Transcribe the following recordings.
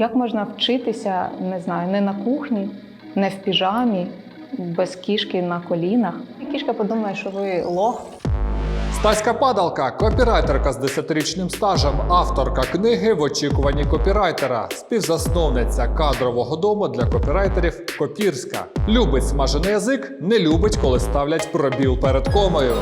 Як можна вчитися, не знаю, не на кухні, не в піжамі, без кішки на колінах? Кішка подумає, що ви лох. Стаська Падалка, копірайтерка з 10-річним стажем, авторка книги в очікуванні копірайтера, співзасновниця кадрового дому для копірайтерів Копірська. Любить смажений язик, не любить, коли ставлять пробіл перед комою.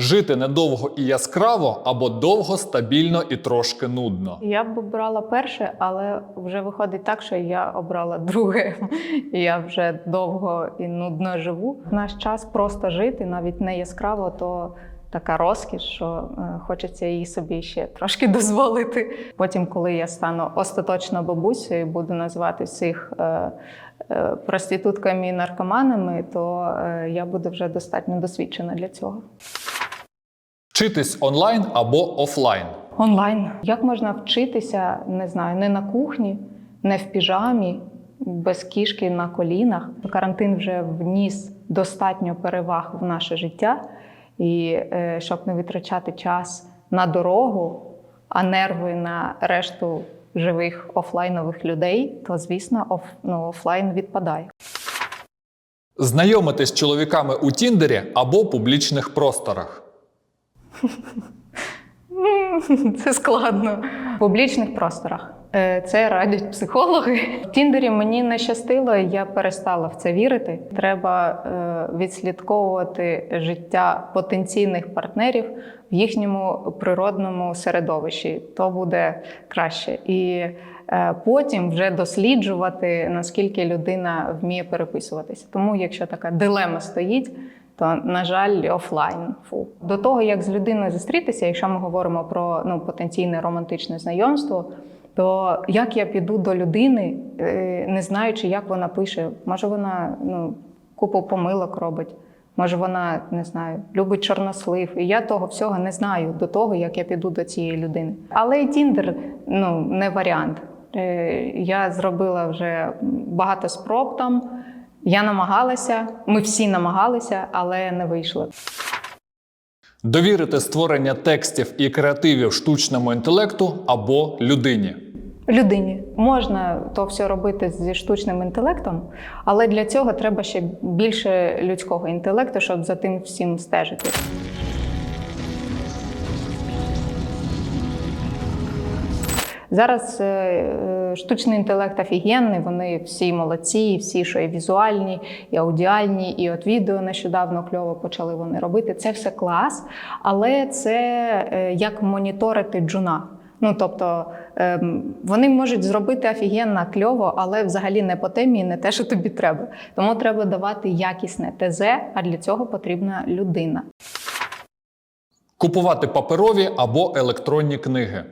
Жити недовго і яскраво або довго, стабільно і трошки нудно. Я б обрала перше, але вже виходить так, що я обрала друге. Я вже довго і нудно живу. В наш час просто жити, навіть не яскраво, то така розкіш, що е, хочеться її собі ще трошки дозволити. Потім, коли я стану остаточно бабусею буду називати всіх е, е, проститутками і наркоманами, то я буду вже достатньо досвідчена для цього. Вчитись онлайн або офлайн. Онлайн. Як можна вчитися, не знаю, не на кухні, не в піжамі, без кішки на колінах. Карантин вже вніс достатньо переваг в наше життя, і е, щоб не витрачати час на дорогу, а нерви на решту живих офлайнових людей, то звісно, оф, ну, офлайн відпадає. Знайомитись з чоловіками у Тіндері або публічних просторах. Це складно. В публічних просторах. Е, Це радять психологи. В Тіндері мені не щастило, я перестала в це вірити. Треба е, відслідковувати життя потенційних партнерів в їхньому природному середовищі. То буде краще. І е, потім вже досліджувати, наскільки людина вміє переписуватися. Тому, якщо така дилема стоїть, то на жаль, офлайн. Фу. До того як з людиною зустрітися, якщо ми говоримо про ну, потенційне романтичне знайомство, то як я піду до людини, е, не знаючи, як вона пише, може вона ну, купу помилок робить. Може, вона не знаю, любить чорнослив, і я того всього не знаю до того, як я піду до цієї людини. Але і Тіндер ну не варіант. Е, Я зробила вже багато спроб там. Я намагалася, ми всі намагалися, але не вийшло. Довірити створення текстів і креативів штучному інтелекту або людині. Людині можна то все робити зі штучним інтелектом, але для цього треба ще більше людського інтелекту, щоб за тим всім стежити. Зараз е, е, штучний інтелект офігенний, вони всі молодці, всі, що і візуальні, і аудіальні, і от відео нещодавно кльово почали вони робити. Це все клас, але це е, як моніторити джуна. Ну тобто ем, вони можуть зробити офігенно кльово, але взагалі не по темі, і не те, що тобі треба. Тому треба давати якісне ТЗ, а для цього потрібна людина. Купувати паперові або електронні книги.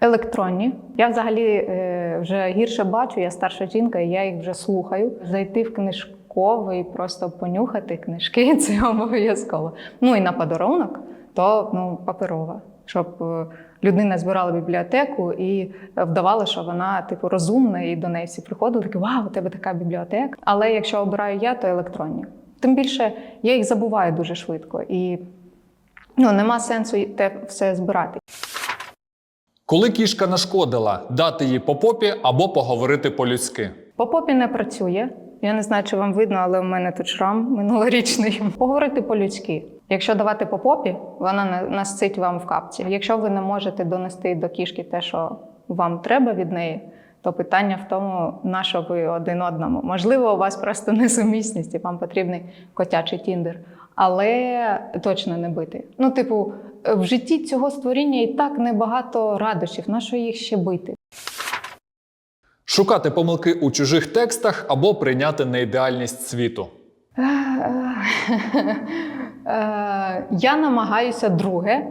Електронні. Я взагалі е, вже гірше бачу, я старша жінка, і я їх вже слухаю. Зайти в книжковий, просто понюхати книжки це обов'язково. Ну і на подарунок, то ну, паперова. Щоб е, людина збирала бібліотеку і вдавала, що вона типу розумна, і до неї всі приходили, такі вау, у тебе така бібліотека. Але якщо обираю я, то електронні. Тим більше я їх забуваю дуже швидко, і ну, нема сенсу те все збирати. Коли кішка нашкодила, дати їй по попі або поговорити по-людськи. По попі не працює. Я не знаю, чи вам видно, але у мене тут шрам минулорічний. Поговорити по-людськи. Якщо давати по попі, вона насцить вам в капці. Якщо ви не можете донести до кішки те, що вам треба від неї, то питання в тому, на що ви один одному. Можливо, у вас просто несумісність, і вам потрібний котячий тіндер. Але точно не бити. Ну, типу, в житті цього створіння і так небагато радощів. На що їх ще бити? Шукати помилки у чужих текстах або прийняти неідеальність світу. Е, Я намагаюся друге,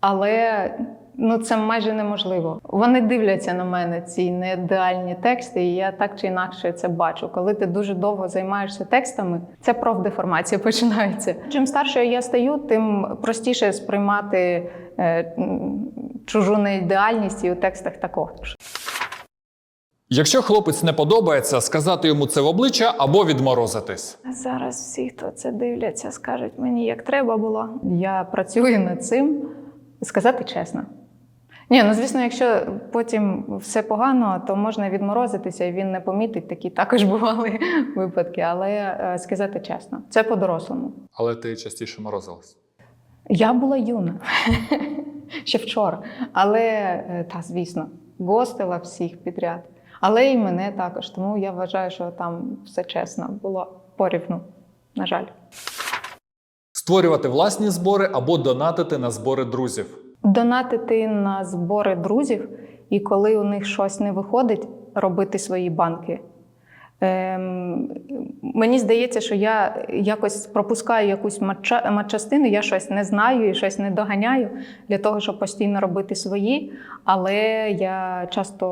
але ну, це майже неможливо. Вони дивляться на мене, ці неідеальні тексти, і я так чи інакше це бачу. Коли ти дуже довго займаєшся текстами, це профдеформація починається. Чим старшою я стаю, тим простіше сприймати е, чужу неідеальність і у текстах також. Якщо хлопець не подобається, сказати йому це в обличчя або відморозитись. Зараз всі, хто це дивляться, скажуть мені, як треба було. Я працюю над цим, сказати чесно. Ні, ну звісно, якщо потім все погано, то можна відморозитися, і він не помітить. Такі також бували випадки. Але е, сказати чесно, це по-дорослому. Але ти частіше морозилась. Я була юна ще вчора. Але е, та, звісно, гостила всіх підряд. Але і мене також. Тому я вважаю, що там все чесно було порівну. На жаль. Створювати власні збори або донатити на збори друзів. Донатити на збори друзів, і коли у них щось не виходить, робити свої банки. Ем, мені здається, що я якось пропускаю якусь матча, матчастину, я щось не знаю і щось не доганяю для того, щоб постійно робити свої. Але я часто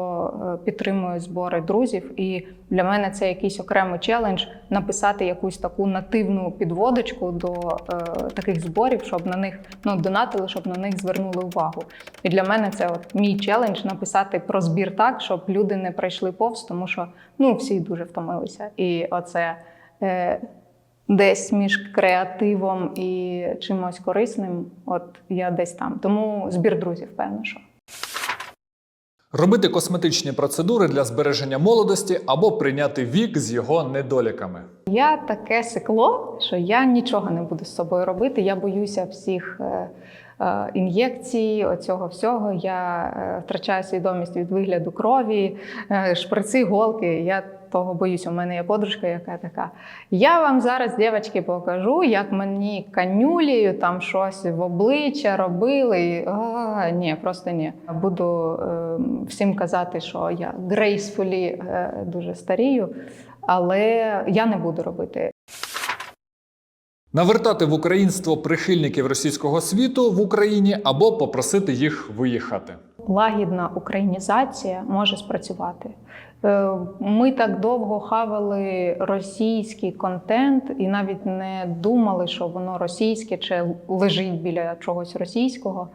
е, підтримую збори друзів, і для мене це якийсь окремий челендж написати якусь таку нативну підводочку до е, таких зборів, щоб на них ну, донатили, щоб на них звернули увагу. І для мене це от мій челендж написати про збір так, щоб люди не пройшли повз, тому що ну, всі дуже втомилися. І оце е, десь між креативом і чимось корисним, от я десь там. Тому збір друзів, певно, що. Робити косметичні процедури для збереження молодості або прийняти вік з його недоліками. Я таке сикло, що я нічого не буду з собою робити. Я боюся всіх е, е, ін'єкцій, оцього всього. Я е, втрачаю свідомість від вигляду крові, шприци, голки. Я того боюся. У мене є подружка, яка така. Я вам зараз, дівчатки, покажу, як мені канюлею там щось в обличчя робили. А, ні, просто ні. Буду е, всім казати, що я грейсфулі е, дуже старію. Але я не буду робити. Навертати в українство прихильників російського світу в Україні або попросити їх виїхати. Лагідна українізація може спрацювати. Е, Ми так довго хавали російський контент і навіть не думали, що воно російське чи лежить біля чогось російського.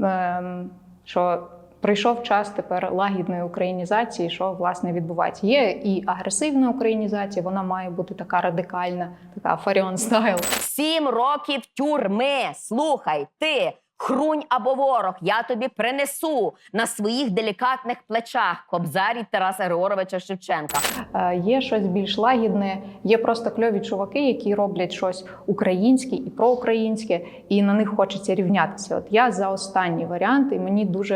Ем, Що прийшов час тепер лагідної українізації, що власне відбувається. Є і агресивна українізація, вона має бути така радикальна, така фаріон стайл. Сім років тюрми. Слухай, ти. Хрунь або ворог, я тобі принесу на своїх делікатних плечах кобзарі Тараса Григоровича Шевченка. Е, Є щось більш лагідне, є просто кльові чуваки, які роблять щось українське і проукраїнське, і на них хочеться рівнятися. От я за останній варіант, і мені дуже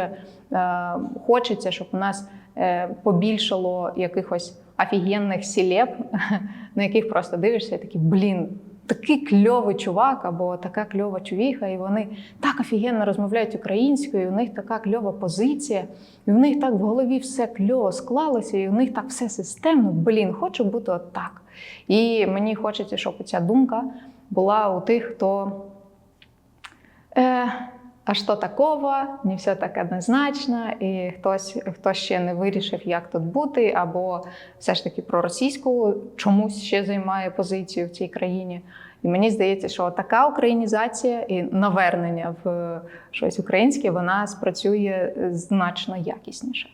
е, хочеться, щоб у нас е, побільшало якихось офігенних сілеп, на яких просто дивишся і такий, блін. Такий кльовий чувак або така кльова чувіха, і вони так офігенно розмовляють українською, і у них така кльова позиція, і в них так в голові все кльово склалося, і у них так все системно. Блін, хочу бути отак. І мені хочеться, щоб ця думка була у тих, хто. Е, а що такого, не все так однозначно, і хтось, хто ще не вирішив, як тут бути, або все ж таки про російську чомусь ще займає позицію в цій країні. І мені здається, що така українізація і навернення в щось українське вона спрацює значно якісніше.